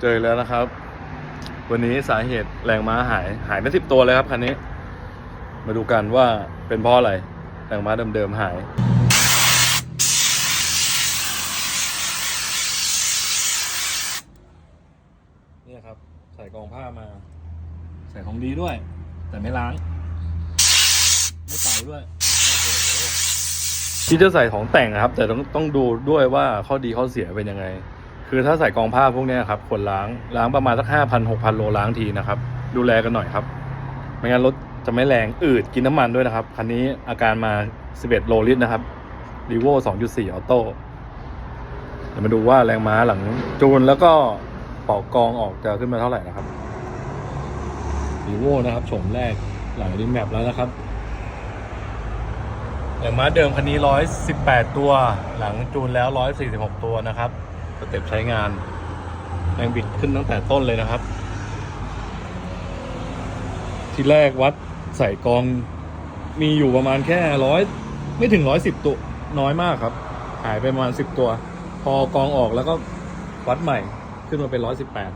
เจอแล้วนะครับ วันนี้สาเหตุแรงม้าหายหายไปสิบตัวเลยครับคันนี้ มาดูกันว่าเป็นเพราะอะไรแรงม้าเดิมๆหายเนี่ยครับใส่กองผ้ามา ใส่ของดีด้วย แต่ไม่ล้าง ไม่ใส่ด้วยที่จะใส่ของแต่งนะครับ แต่ต้องต้องดูด้วยว่าข้อดีข้อเสียเป็นยังไง คือถ้าใส่กองผ้าพวกนี้ครับควรล้างล้างประมาณสักห้าพันหกพันโลล้างทีนะครับ ดูแลกันหน่อยครับ ไม่งั้นรถจะไม่แรงอืดกินน้ำมันด้วยนะครับ คันนี้อาการมา 11 โลลิตรนะครับรีโว2.4 ออโต้เดี๋ยวมาดูว่าแรงม้าหลังจูนแล้วก็เป่ากองออกจะขึ้นมาเท่าไหร่นะครับรีโว่นะครับโฉมแรกหลังรีแมปแล้วนะครับแรงม้าเดิมคันนี้ 118 ตัว หลังจูนแล้ว 146 ตัวนะครับ สเต็ปใช้งานแรงบิดขึ้นตั้งแต่ต้นเลยนะครับ ที่แรกวัดใส่กองมีอยู่ประมาณแค่ร้อยไม่ถึงร้อยสิบตัวน้อยมากครับ หายไปประมาณสิบตัว พอกองออกแล้วก็วัดใหม่ขึ้นมาเป็นร้อยสิบแปด